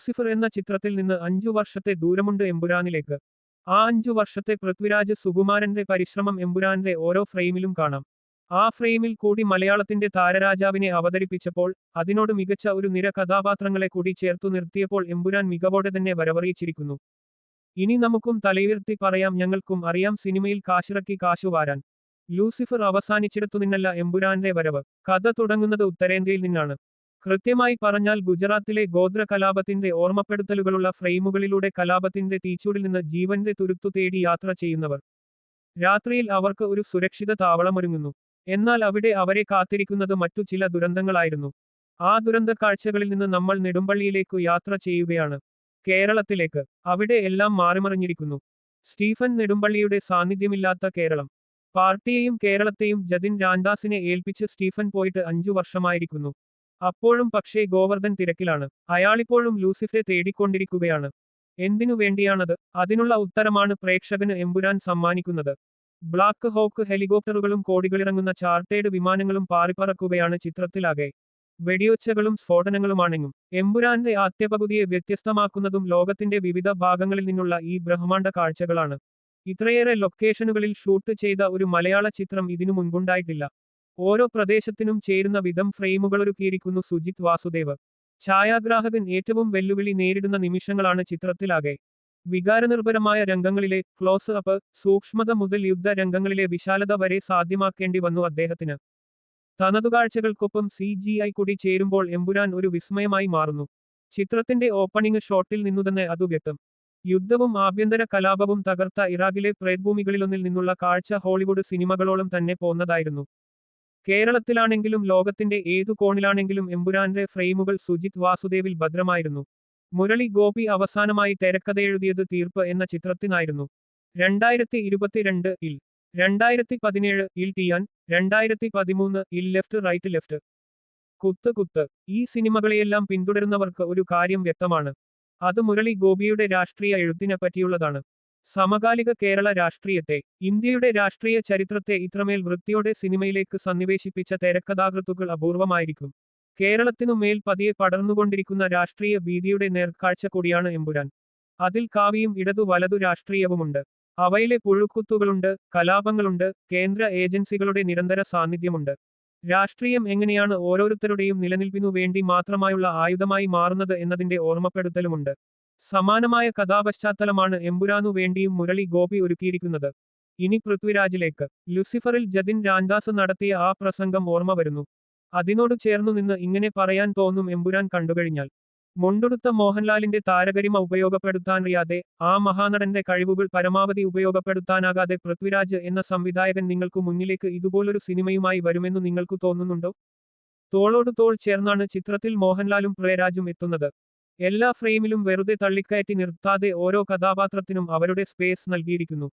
Lucifer എന്ന ചിത്രത്തിൽ നിന്ന് അഞ്ചു വർഷത്തെ ദൂരമുണ്ട് എമ്പുരാനിലേക്ക്. ആ അഞ്ചു വർഷത്തെ പൃഥ്വിരാജ് സുകുമാരന്റെ പരിശ്രമം എമ്പുരാന്റെ ഓരോ ഫ്രെയിമിലും കാണാം. ആ ഫ്രെയിമിൽ കൂടി മലയാളത്തിന്റെ താരരാജാവിനെ അവതരിപ്പിച്ചപ്പോൾ അതിനോട് മികച്ച ഒരു നിര കഥാപാത്രങ്ങളെ കൂടി ചേർത്തു നിർത്തിയപ്പോൾ എമ്പുരാൻ മികവോടെ തന്നെ വരവറിയിച്ചിരിക്കുന്നു. ഇനി നമുക്കും തലയുയർത്തി പറയാം ഞങ്ങൾക്കും അറിയാം സിനിമയിൽ കാശിറക്കി കാശുവാരാൻ ലൂസിഫർ അവസാനിച്ചിടത്തു നിന്നല്ല എമ്പുരാന്റെ വരവ്. കഥ തുടങ്ങുന്നത് ഉത്തരേന്ത്യയിൽ നിന്നാണ്. കൃത്യമായി പറഞ്ഞാൽ ഗുജറാത്തിലെ ഗോത്ര കലാപത്തിന്റെ ഓർമ്മപ്പെടുത്തലുകളുള്ള ഫ്രെയിമുകളിലൂടെ കലാപത്തിന്റെ തീച്ചൂടിൽ നിന്ന് ജീവന്റെ തുരുത്തു തേടി യാത്ര ചെയ്യുന്നവർ. രാത്രിയിൽ അവർക്ക് ഒരു സുരക്ഷിത താവളമൊരുങ്ങുന്നു. എന്നാൽ അവിടെ അവരെ കാത്തിരിക്കുന്നത് മറ്റു ചില ദുരന്തങ്ങളായിരുന്നു. ആ ദുരന്ത കാഴ്ചകളിൽ നിന്ന് നമ്മൾ നെടുമ്പള്ളിയിലേക്കു യാത്ര ചെയ്യുകയാണ്. കേരളത്തിലേക്ക്. അവിടെ എല്ലാം മാറിമറിഞ്ഞിരിക്കുന്നു. സ്റ്റീഫൻ നെടുമ്പള്ളിയുടെ സാന്നിധ്യമില്ലാത്ത കേരളം. പാർട്ടിയെയും കേരളത്തെയും ജതിൻ രാംദാസിനെ ഏൽപ്പിച്ച് സ്റ്റീഫൻ പോയിട്ട് അഞ്ചു വർഷമായിരിക്കുന്നു. അപ്പോഴും പക്ഷേ ഗോവർദ്ധൻ തിരക്കിലാണ്. അയാളിപ്പോഴും ലൂസിഫറെ തേടിക്കൊണ്ടിരിക്കുകയാണ്. എന്തിനു വേണ്ടിയാണത്? അതിനുള്ള ഉത്തരമാണ് പ്രേക്ഷകന് എമ്പുരാൻ സമ്മാനിക്കുന്നത്. ബ്ലാക്ക് ഹോക്ക് ഹെലികോപ്റ്ററുകളും കോടികളിറങ്ങുന്ന ചാർട്ടേഡ് വിമാനങ്ങളും പാറിപ്പറക്കുകയാണ് ചിത്രത്തിലാകെ. വെടിയൊച്ചകളും സ്ഫോടനങ്ങളുമാണെങ്കിലും എമ്പുരാന്റെ ആദ്യപകുതിയെ വ്യത്യസ്തമാക്കുന്നതും ലോകത്തിന്റെ വിവിധ ഭാഗങ്ങളിൽ നിന്നുള്ള ഈ ബ്രഹ്മാണ്ഡ കാഴ്ചകളാണ്. ഇത്രയേറെ ലൊക്കേഷനുകളിൽ ഷൂട്ട് ചെയ്ത ഒരു മലയാള ചിത്രം ഇതിനു മുൻപുണ്ടായിട്ടില്ല. ഓരോ പ്രദേശത്തിനും ചേരുന്ന വിധം ഫ്രെയിമുകളൊരുക്കിയിരിക്കുന്നു സുജിത് വാസുദേവ്. ഛായാഗ്രാഹകൻ ഏറ്റവും വെല്ലുവിളി നേരിടുന്ന നിമിഷങ്ങളാണ് ചിത്രത്തിലാകെ. വികാരനിർഭരമായ രംഗങ്ങളിലെ ക്ലോസ് അപ്പ് സൂക്ഷ്മത മുതൽ യുദ്ധ രംഗങ്ങളിലെ വിശാലത വരെ സാധ്യമാക്കേണ്ടി വന്നു അദ്ദേഹത്തിന്. തനതുകാഴ്ചകൾക്കൊപ്പം സി ജി ഐ കൂടി ചേരുമ്പോൾ എമ്പുരാൻ ഒരു വിസ്മയമായി മാറുന്നു. ചിത്രത്തിന്റെ ഓപ്പണിംഗ് ഷോട്ടിൽ നിന്നുതന്നെ അതു വ്യക്തം. യുദ്ധവും ആഭ്യന്തര കലാപവും തകർത്ത ഇറാഖിലെ പ്രേത്ഭൂമികളിലൊന്നിൽ നിന്നുള്ള കാഴ്ച ഹോളിവുഡ് സിനിമകളോളം തന്നെ പോന്നതായിരുന്നു. കേരളത്തിലാണെങ്കിലും ലോകത്തിന്റെ ഏതു കോണിലാണെങ്കിലും എമ്പുരാന്റെ ഫ്രെയിമുകൾ സുജിത് വാസുദേവിൽ ഭദ്രമായിരുന്നു. മുരളി ഗോപി അവസാനമായി തിരക്കഥയെഴുതിയത് തീർപ്പ് എന്ന ചിത്രത്തിനായിരുന്നു. രണ്ടായിരത്തി ഇരുപത്തിരണ്ട് ഇൽ രണ്ടായിരത്തി പതിനേഴ് ഇൽ ടിയാൻ രണ്ടായിരത്തി പതിമൂന്ന് ഇൽ ലെഫ്റ്റ് റൈറ്റ് ലെഫ്റ്റ്. കുത്ത് കുത്ത് ഈ സിനിമകളെയെല്ലാം പിന്തുടരുന്നവർക്ക് ഒരു കാര്യം വ്യക്തമാണ്. അത് മുരളി ഗോപിയുടെ രാഷ്ട്രീയ എഴുത്തിനെ പറ്റിയുള്ളതാണ്. സമകാലിക കേരള രാഷ്ട്രീയത്തെ ഇന്ത്യയുടെ രാഷ്ട്രീയ ചരിത്രത്തെ ഇത്രമേൽ വൃത്തിയോടെ സിനിമയിലേക്ക് സന്നിവേശിപ്പിച്ച തിരക്കഥാകൃത്തുക്കൾ അപൂർവമായിരിക്കും. കേരളത്തിനു മേൽ പതിയെ പടർന്നുകൊണ്ടിരിക്കുന്ന രാഷ്ട്രീയ ഭീതിയുടെ നേർക്കാഴ്ച കൂടിയാണ് എമ്പുരാൻ. അതിൽ കാവിയും ഇടതു വലതു രാഷ്ട്രീയവുമുണ്ട്. അവയിലെ പുഴുക്കുത്തുകളുണ്ട് കലാപങ്ങളുണ്ട് കേന്ദ്ര ഏജൻസികളുടെ നിരന്തര സാന്നിധ്യമുണ്ട്. രാഷ്ട്രീയം എങ്ങനെയാണ് ഓരോരുത്തരുടെയും നിലനിൽപ്പിനു വേണ്ടി മാത്രമായുള്ള ആയുധമായി മാറുന്നത് എന്നതിന്റെ ഓർമ്മപ്പെടുത്തലുമുണ്ട്. സമാനമായ കഥാപശ്ചാത്തലമാണ് എമ്പുരാനു വേണ്ടിയും മുരളി ഗോപി ഒരുക്കിയിരിക്കുന്നത്. ഇനി പൃഥ്വിരാജിലേക്ക്. ലുസിഫറിൽ ജതിൻ രാംദാസ് നടത്തിയ ആ പ്രസംഗം ഓർമ്മ വരുന്നു. അതിനോട് ചേർന്നു നിന്ന് ഇങ്ങനെ പറയാൻ തോന്നും എമ്പുരാൻ കണ്ടുകഴിഞ്ഞാൽ. മുണ്ടുടുത്ത മോഹൻലാലിന്റെ താരകരിമ ഉപയോഗപ്പെടുത്താനറിയാതെ ആ മഹാനടന്റെ കഴിവുകൾ പരമാവധി ഉപയോഗപ്പെടുത്താനാകാതെ പൃഥ്വിരാജ് എന്ന സംവിധായകൻ നിങ്ങൾക്കു മുന്നിലേക്ക് ഇതുപോലൊരു സിനിമയുമായി വരുമെന്ന് നിങ്ങൾക്കു തോന്നുന്നുണ്ടോ? തോളോട് തോൾ ചേർന്നാണ് ചിത്രത്തിൽ മോഹൻലാലും പ്രയരാജും എത്തുന്നത്. എല്ലാ ഫ്രെയിമിലും വെറുതെ തള്ളിക്കയറ്റി നിർത്താതെ ഓരോ കഥാപാത്രത്തിനും അവരുടെ സ്പേസ് നൽകിയിരിക്കുന്നു.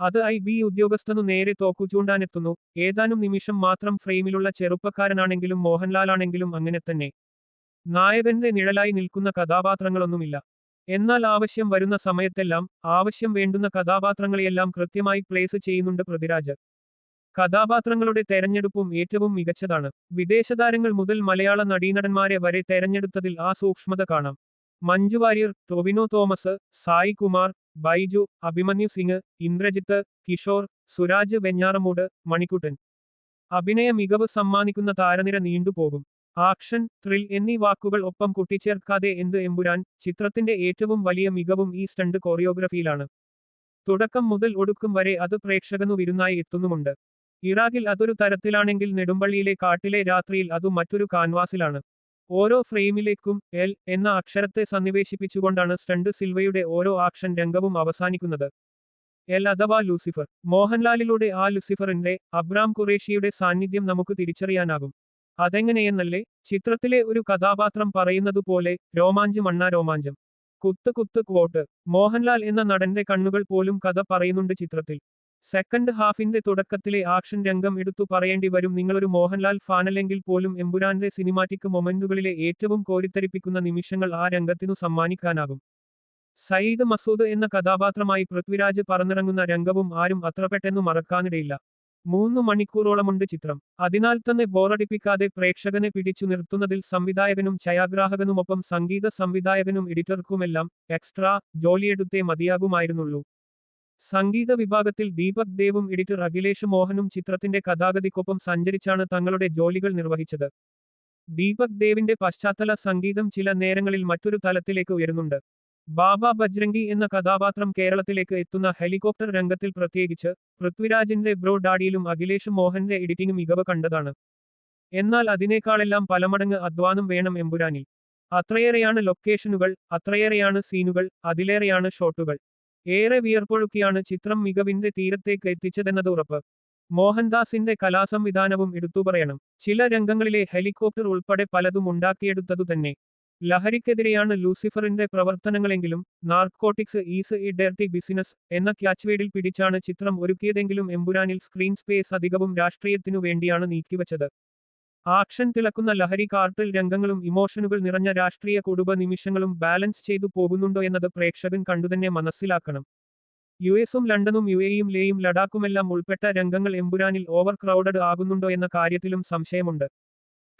അത് ഐ ബി ഉദ്യോഗസ്ഥനു നേരെ തോക്കു ചൂണ്ടാനെത്തുന്നു ഏതാനും നിമിഷം മാത്രം ഫ്രെയിമിലുള്ള ചെറുപ്പക്കാരനാണെങ്കിലും മോഹൻലാലാണെങ്കിലും അങ്ങനെ തന്നെ. നായകന്റെ നിഴലായി നിൽക്കുന്ന കഥാപാത്രങ്ങളൊന്നുമില്ല. എന്നാൽ ആവശ്യം വരുന്ന സമയത്തെല്ലാം ആവശ്യം വേണ്ടുന്ന കഥാപാത്രങ്ങളെയെല്ലാം കൃത്യമായി പ്ലേസ് ചെയ്യുന്നുണ്ട് പൃഥ്വിരാജ്. കഥാപാത്രങ്ങളുടെ തെരഞ്ഞെടുപ്പും ഏറ്റവും മികച്ചതാണ്. വിദേശതാരങ്ങൾ മുതൽ മലയാള നടീനടന്മാരെ വരെ തെരഞ്ഞെടുത്തതിൽ ആ സൂക്ഷ്മത കാണാം. മഞ്ജു വാര്യർ ടൊവിനോ തോമസ് സായി കുമാർ ബൈജു അഭിമന്യു സിംഗ് ഇന്ദ്രജിത്ത് കിഷോർ സുരാജ് വെഞ്ഞാറമൂട് മണിക്കുട്ടൻ. അഭിനയ മികവ് സമ്മാനിക്കുന്ന താരനിര നീണ്ടുപോകും. ആക്ഷൻ ത്രിൽ എന്നീ വാക്കുകൾ ഒപ്പം കൂട്ടിച്ചേർക്കാതെ എന്ത് എമ്പുരാൻ ചിത്രത്തിന്റെ ഏറ്റവും വലിയ മികവും ഈ സ്റ്റണ്ട് കോറിയോഗ്രഫിയിലാണ്. തുടക്കം മുതൽ ഒടുക്കം വരെ അത് പ്രേക്ഷകനു വിരുന്നായി എത്തുന്നുമുണ്ട്. ഇറാഖിൽ അതൊരു തരത്തിലാണെങ്കിൽ നെടുമ്പള്ളിയിലെ കാട്ടിലെ രാത്രിയിൽ അതു മറ്റൊരു കാൻവാസിലാണ്. ഓരോ ഫ്രെയിമിലേക്കും എൽ എന്ന അക്ഷരത്തെ സന്നിവേശിപ്പിച്ചുകൊണ്ടാണ് സ്റ്റണ്ട് സിൽവയുടെ ഓരോ ആക്ഷൻ രംഗവും അവസാനിക്കുന്നത്. എൽ അഥവാ ലൂസിഫർ. മോഹൻലാലിലൂടെ ആ ലൂസിഫറിന്റെ അബ്രാം ഖുറേഷിയുടെ സാന്നിധ്യം നമുക്ക് തിരിച്ചറിയാനാകും. അതെങ്ങനെയെന്നല്ലേ? ചിത്രത്തിലെ ഒരു കഥാപാത്രം പറയുന്നതുപോലെ രോമാഞ്ചം അണ്ണാ രോമാഞ്ചം. കുത്ത് കുത്ത് കോട്ട് മോഹൻലാൽ എന്ന നടന്റെ കണ്ണുകൾ പോലും കഥ പറയുന്നുണ്ട് ചിത്രത്തിൽ. സെക്കൻഡ് ഹാഫിന്റെ തുടക്കത്തിലെ ആക്ഷൻ രംഗം എടുത്തു പറയേണ്ടി വരും. നിങ്ങളൊരു മോഹൻലാൽ ഫാനല്ലെങ്കിൽ പോലും എമ്പുരാന്റെ സിനിമാറ്റിക് മൊമെന്റുകളിലെ ഏറ്റവും കോരിത്തരിപ്പിക്കുന്ന നിമിഷങ്ങൾ ആ രംഗത്തിനു സമ്മാനിക്കാനാകും. സയ്യിദ് മസൂദ് എന്ന കഥാപാത്രമായി പൃഥ്വിരാജ് പറന്നിറങ്ങുന്ന രംഗവും ആരും അത്ര പെട്ടെന്നു മറക്കാനിടയില്ല. മൂന്ന് മണിക്കൂറോളമുണ്ട് ചിത്രം. അതിനാൽ തന്നെ ബോറടിപ്പിക്കാതെ പ്രേക്ഷകനെ പിടിച്ചു നിർത്തുന്നതിൽ സംവിധായകനും ഛായാഗ്രാഹകനുമൊപ്പം സംഗീത സംവിധായകനും എഡിറ്റർക്കുമെല്ലാം എക്സ്ട്രാ ജോലിയെടുത്തേ മതിയാകുമായിരുന്നുള്ളൂ. സംഗീത വിഭാഗത്തിൽ ദീപക് ദേവും എഡിറ്റർ അഖിലേഷ് മോഹനും ചിത്രത്തിന്റെ കഥാഗതിക്കൊപ്പം സഞ്ചരിച്ചാണ് തങ്ങളുടെ ജോലികൾ നിർവഹിച്ചത്. ദീപക് ദേവിന്റെ പശ്ചാത്തല സംഗീതം ചില നേരങ്ങളിൽ മറ്റൊരു തലത്തിലേക്ക് ഉയരുന്നുണ്ട്. ബാബ ബജ്രംഗി എന്ന കഥാപാത്രം കേരളത്തിലേക്ക് എത്തുന്ന ഹെലികോപ്റ്റർ രംഗത്തിൽ പ്രത്യേകിച്ച് പൃഥ്വിരാജിന്റെ ബ്രോ ഡാഡിയിലും അഖിലേഷ് മോഹന്റെ എഡിറ്റിംഗും മികവ് കണ്ടതാണ്. എന്നാൽ അതിനേക്കാളെല്ലാം പലമടങ്ങ് അധ്വാനം വേണം എമ്പുരാനിൽ. അത്രയേറെയാണ് ലൊക്കേഷനുകൾ അത്രയേറെയാണ് സീനുകൾ അതിലേറെയാണ് ഷോട്ടുകൾ. ഏറെ വിയർപ്പൊഴുക്കിയാണ് ചിത്രം മികവിന്റെ തീരത്തേക്ക് എത്തിച്ചതെന്നത് ഉറപ്പ്. മോഹൻദാസിന്റെ കലാസംവിധാനവും എടുത്തുപറയണം ചില രംഗങ്ങളിലെ ഹെലികോപ്റ്റർ ഉൾപ്പെടെ പലതും ഉണ്ടാക്കിയെടുത്തതു തന്നെ. ലഹരിക്കെതിരെയാണ് ലൂസിഫറിന്റെ പ്രവർത്തനങ്ങളെങ്കിലും narcotics is a dirty business എന്ന ക്യാച്ച്വേഡിൽ പിടിച്ചാണ് ചിത്രം ഒരുക്കിയതെങ്കിലും എമ്പുരാനിൽ സ്ക്രീൻ സ്പേസ് അധികവും രാഷ്ട്രീയത്തിനു വേണ്ടിയാണ് നീക്കിവച്ചത്. ആക്ഷൻ തിളക്കുന്ന ലഹരി കാർട്ടിൽ രംഗങ്ങളും ഇമോഷനുകൾ നിറഞ്ഞ രാഷ്ട്രീയ കുടുംബ നിമിഷങ്ങളും ബാലൻസ് ചെയ്തു പോകുന്നുണ്ടോ എന്നത് പ്രേക്ഷകൻ കണ്ടുതന്നെ മനസ്സിലാക്കണം. യു എസും ലണ്ടനും യു എയും ലേയും ലഡാക്കുമെല്ലാം ഉൾപ്പെട്ട രംഗങ്ങൾ എമ്പുരാനിൽ ഓവർ ക്രൗഡഡ് ആകുന്നുണ്ടോ എന്ന കാര്യത്തിലും സംശയമുണ്ട്.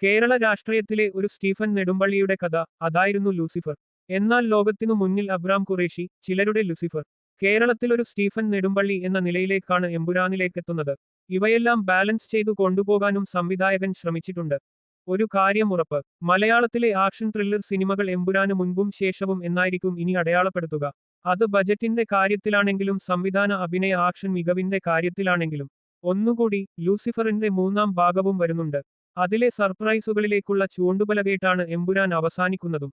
കേരള രാഷ്ട്രീയത്തിലെ ഒരു സ്റ്റീഫൻ നെടുമ്പള്ളിയുടെ കഥ അതായിരുന്നു ലൂസിഫർ. എന്നാൽ ലോകത്തിനു മുന്നിൽ അബ്രാം ഖുറേഷി ചിലരുടെ ലൂസിഫർ. കേരളത്തിലൊരു സ്റ്റീഫൻ നെടുമ്പള്ളി എന്ന നിലയിലേക്കാണ് എമ്പുരാനിലേക്കെത്തുന്നത്. ഇവയെല്ലാം ബാലൻസ് ചെയ്തു കൊണ്ടുപോകാനും സംവിധായകൻ ശ്രമിച്ചിട്ടുണ്ട്. ഒരു കാര്യം ഉറപ്പ് മലയാളത്തിലെ ആക്ഷൻ ത്രില്ലർ സിനിമകൾ എമ്പുരാന് മുൻപും ശേഷവും എന്നായിരിക്കും ഇനി അടയാളപ്പെടുത്തുക. അത് ബജറ്റിന്റെ കാര്യത്തിലാണെങ്കിലും സംവിധാന അഭിനയ ആക്ഷൻ മികവിന്റെ കാര്യത്തിലാണെങ്കിലും. ഒന്നുകൂടി ലൂസിഫറിന്റെ മൂന്നാം ഭാഗവും വരുന്നുണ്ട്. അതിലെ സർപ്രൈസുകളിലേക്കുള്ള ചൂണ്ടുപലകേട്ടാണ് എമ്പുരാൻ അവസാനിക്കുന്നതും.